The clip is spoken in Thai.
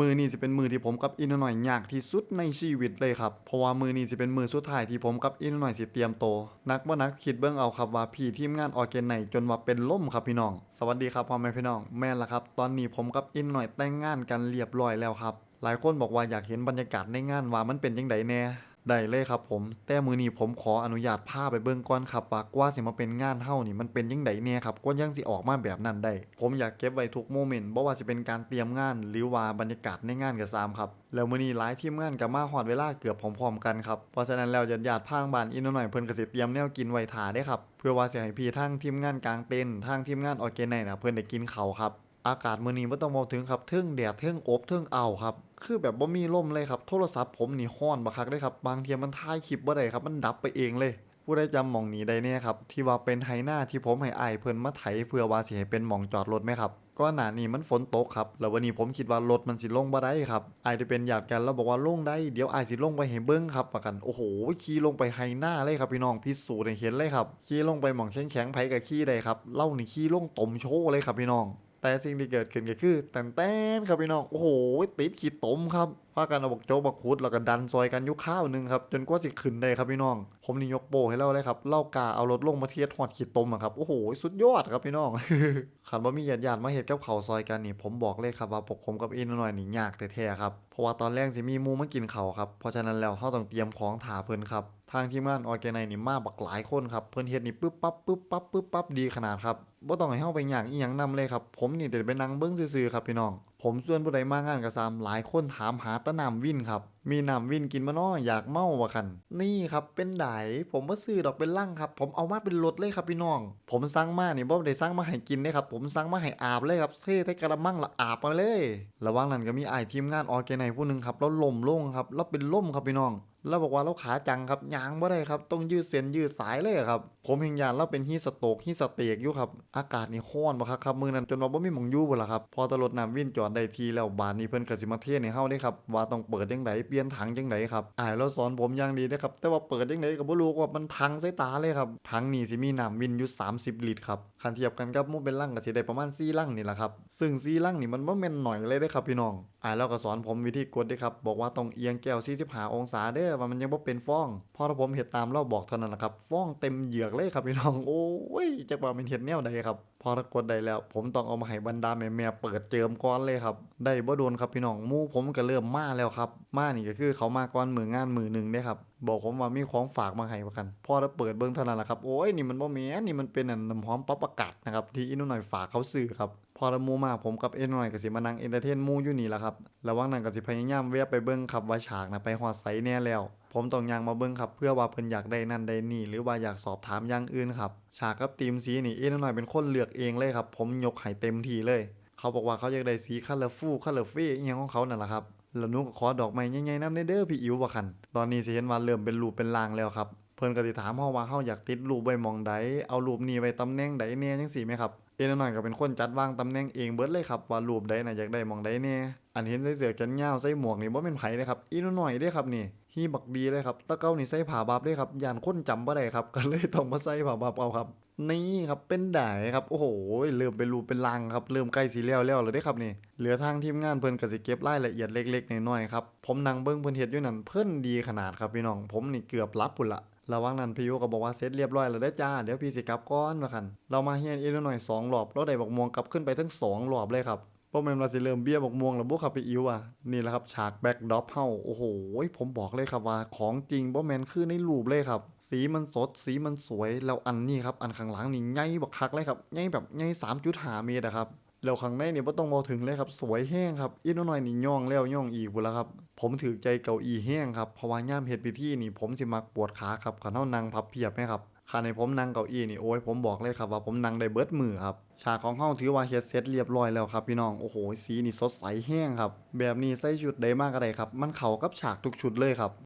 มือนี้สิเป็นมือที่ผมกับอินหน่อยยากที่สุดในชีวิตเลยครับ เพราะว่ามือนี้สิเป็นมือสุดท้ายที่ผมกับอินหน่อยสิเตรียมโต นักบ่นักคิดเบื้องเอาครับว่าพี่ทีมงานออเกนไหนจนว่าเป็นล่มครับพี่น้อง สวัสดีครับพ่อแม่พี่น้อง แม่ละครับ ตอนนี้ผมกับอินหน่อยแต่งงานกันเรียบร้อยแล้วครับ หลายคนบอกว่าอยากเห็นบรรยากาศในงานว่ามันเป็นยังไงแน่ ได้เลยครับผม แต่มือนี้ผมขออนุญาตพาไปเบิ่งก่อนครับว่ากว่าสิมาเป็นงานเฮานี่มันเป็นยังไงเนี่ยครับกว่ายังสิออกมาแบบนั้นได้ ผมอยากเก็บไว้ทุกโมเมนต์บ่ว่าสิเป็นการเตรียมงาน หรือว่าบรรยากาศในงานก็ตามครับ แล้วมือนี้หลายทีมงานก็มาฮอดเวลาเกือบพร้อมๆกันครับ เพราะฉะนั้นแล้วญาติๆพางบ้านอีกหน่อยเพิ่นก็สิเตรียมแนวกินไว้ทาได้ครับ เพื่อว่าสิให้พี่ทางทีมงานกลางเต็นท์ทางทีมงานออร์แกไนน่ะเพิ่นได้กินเขาครับ อากาศมื้อนี้บ่ต้องเว้าถึงครับเทิงแดดเทิงอบเทิงอ้าครับ คือแบบบ่มีลมเลยครับ โทรศัพท์ผมนี่ฮ้อนบักคักเลยครับ บางเทียมันถ่ายคลิปบ่ได้ครับ มันดับไปเองเลย ผู้ใดจำหม่องนี้ได้แน่ครับ ที่ว่าเป็นไฮหน้าที่ผมให้อายเพิ่นมาไถเพื่อว่าสิให้เป็นหม่องจอดรถไหมครับก็หนานี้มันฝนตกครับ แล้ววันนี้ผมคิดว่ารถมันสิลงบ่ได้ครับอายจะเป็นญาติกันแล้วบอกว่าลงได้ เดี๋ยวอายสิลงไปให้เบิ่งครับว่ากัน โอ้โห ขี่ลงไปไฮหน้าเลยครับพี่น้องพิสูจน์เห็นเลยครับ ขี่ลงไปหม่องแข็งๆไผก็ขี่ได้ครับ เล่านี่ขี่ลงตมโชว์เลยครับพี่น้อง แต่สิ่งที่เกิดขึ้นก็คือแตนแตนครับพี่น้อง โอ้โห ติดขีดตมครับ พากันเอาบักโจ๊กบักขุดแล้วก็ดันซอยกันยุคข้าวหนึ่งครับจนกว่าสิขึ้นได้ครับพี่น้อง ผมนี่ยกโปให้เล่าเลยครับเล่ากาเอารถลงมาเทียดหอดขีดตมอะครับโอ้โหสุดยอดครับพี่น้องขันว่ามีญาติญาติๆมาเห็ดกับเขาซอยกันนี่ ผมบอกเลยครับว่าพวกผมกับอินหน่อยนี่ยากแท้ๆครับเพราะว่าตอนแรกสิมีมูมากินเขาครับเพราะฉะนั้นแล้วเขาต้องเตรียมของถาเพิ่นครับทางทีมงานออร์แกไนนี่มาบักหลายคนครับเพิ่นเฮ็ดนี่ปึ๊บปั๊บปึ๊บปั๊บปึ๊บปั๊บดีขนาดครับบ่ต้องให้เฮาไปหยังอีหยังนํเลยครับผมนี่เดี๋ยวไปนั่งเบิ่งซื่อๆครับพี่น้อง ผมส่วนผู้ใดมางานกระซามหลายคนถามหาตะนำวินครับ มีนำวินกินมาน้ออยากเมาบ่คัน นี่ครับเป็นไดผมบ่ซื้อดอกเป็นลังครับ ผมเอามาเป็นรถเลยครับพี่น้อง ผมสั่งมานี่บ่ได้สั่งมาให้กินเลยครับ ผมสั่งมาให้อาบเลยครับเท่ใส่กระมังละอาบมาเลย ระหว่างนั้นก็มีไอทีมงานออแกไนผู้หนึ่งครับแล้วล่มลงครับแล้วเป็นล่มครับพี่น้อง แล้วบอกว่าเราขาจังครับยางบ่ได้ครับต้องยืดเส้นยืดสายเลยครับ ผมเห็นยานเราเป็นฮีสโตกฮีสเตกอยู่ครับ อากาศนี่ร้อนบ่ครับครับมือนั้นจนว่าบ่มีหมองอยู่พุ่ล่ะครับ พอตำรวจน้ำวินจอดได้ทีแล้วบาดนี้เพิ่นก็สิมาเทศให้เฮาได้ครับว่าต้องเปิดจังไดเปลี่ยนถังจังไดครับอ้ายเราสอนผมอย่างดีนะครับแต่ว่าเปิดจังไดก็บ่รู้ว่ามันทังใส่ตาเลยครับถังนี่สิมีน้ำวินอยู่30 ลิตรครับ คันเทียบกันกับมูเป็นลังก็สิได้ประมาณ4ลังนี่แหละครับ ซึ่ง4ลังนี่มันบ่แม่นหน่อยเลยเด้ครับพี่น้องอ้ายเราก็สอนผมวิธีกดด้ครับ บอกว่าต้องเอียงแก้ว45องศาเด้อว่ามันยังบ่เป็นฟองพอถ้าผมเฮ็ดตามเราบอกเท่านั้นแหละครับฟองเต็มเหยือกเลยครับพี่น้องโอ้ยจักว่ามันเฮ็ดแนวใดครับพอถ้ากดได้แล้ว ผมต้องเอามาให้บรรดาแม่ๆเปิดเจิมก่อนเลยครับได้บ่โดนครับพี่น้องมูผมก็เริ่มมาแล้วครับมานี่ก็คือเขามาก่อนมืองานมือหนึ่งเด้ครับ บอกผมว่ามีของฝากมาให้ว่ากันพอถ้าเปิดเบิ่งเท่านั้นแหละครับโอ้ยนี่มันบ่แม่นนี่มันเป็นอันน้ำหอมปรับอากาศนะครับที่อินุหน่อยฝากเขาซื้อครับพอละมูมาผมกับเอ็นหน่อยก็สิมานั่งเอนเตอร์เทนมูอยู่นี่แหละครับระหว่างนั้นก็สิพยายามแวะไปเบิ่งครับว่าฉากนะไปฮอดไสแน่แล้ว ผมต้องยังมาเบิ่งครับ เพื่อว่าเพิ่นอยากได้นั่นได้นี่ หรือว่าอยากสอบถามอย่างอื่นครับฉากกับทีมสีนี่เอ็นหน่อยเป็นคนเลือกเองเลยครับผมยกให้เต็มทีเลย เขาบอกว่าเขาอยากได้สีคัลเลอร์ฟูคัลเลอร์ฟี่อหยังของเขานั่นแหละครับ แล้วนูก็ขอดอกไม้ใหญ่ๆน้ำเด้อพี่อิ๋วว่าคันตอนนี้สิเห็นว่าเริ่มเป็นรูปเป็นรางแล้วครับ เพิ่นก็สิถามเฮาว่าเฮาอยากติดรูปไว้หมองใดเอารูปนี้ไว้ตำแหน่งใดแน่จังซี่ไหมครับเอ็นน่อยก็เป็นคนจัดวางตำแหน่งเองเบิดเลยครับว่ารูปใดน่ะอยากได้หมองใดแน่อันเห็นใส่เสื้อแขนยาวใส่หมวกนี่บ่แม่นไผเลยครับอีนหน่อยเด้ครับนี่ฮีบักดีเลยครับตะเก้านี่ใส่ผ้าบาบเลยครับยานคนจำบ่ได้ครับก็เลยต้องมาใส่ผ้าบาบเอาครับ นี่ครับเป็นได้ครับโอ้โหเริ่มเป็นรูปเป็นรังครับเริ่มใกล้สีแล้วแล้วเลยเด้ครับนี่เหลือทางทีมงานเพิ่นก็สิเก็บรายละเอียดเล็กๆน้อยๆครับผมนั่งเบิ่งเพิ่นเฮ็ดอยู่นั่นเพิ่นดีขนาดครับพี่น้องผมนี่เกือบรับพุ่นละ ระว่างนั้นพี่ยุก็บอกว่าเสร็จเรียบร้อยแล้วได้จ้า เดี๋ยวพี่สิกลับก่อนว่าคันเรามาเฮียนอีกหน่อยสองรอบเราได้บอกม่วงกลับขึ้นไปทั้งสองรอบเลยครับพราะแม่นว่าสิเริ่มเบี้ยบอกม่วงแล้วบุครับพี่อิวอะนี่แหละครับฉากแบ็กดรอปเฮาโอ้โหผมบอกเลยครับว่าของจริงบ่แมนคือในรูปเลยครับ สีมันสดสีมันสวยแล้วอันนี้ครับอันข้างหลังนี่ใหญ่บักคักเลยครับใหญ่แบบใหญ่สามจุดหาเมตรอะครับ แล้วข้างในนี่บ่ต้องมองถึงเลยครับ สวยแห้งครับอีกน่อยนี่ย่องแล้วย่องอีกพุ่นละครับ ผมถือใจเก้าอี้แห้งครับเพราะว่าย่ามเฮ็ดพิธีนี่ผมสิมักปวดขาครับคันเฮานั่งพับเพียบไหมครับคันให้ผมนั่งเก้าอี้นี่โอ้ยผมบอกเลยครับว่าผมนั่งได้เบิดมือครับฉากของเฮาถือว่าเฮ็ดเสร็จเรียบร้อยแล้วครับพี่น้องโอ้โหสีนี่สดใสแห้งครับแบบนี้ใส่ชุดใดมากก็ได้ครับ มันเข้ากับฉากทุกชุดเลยครับ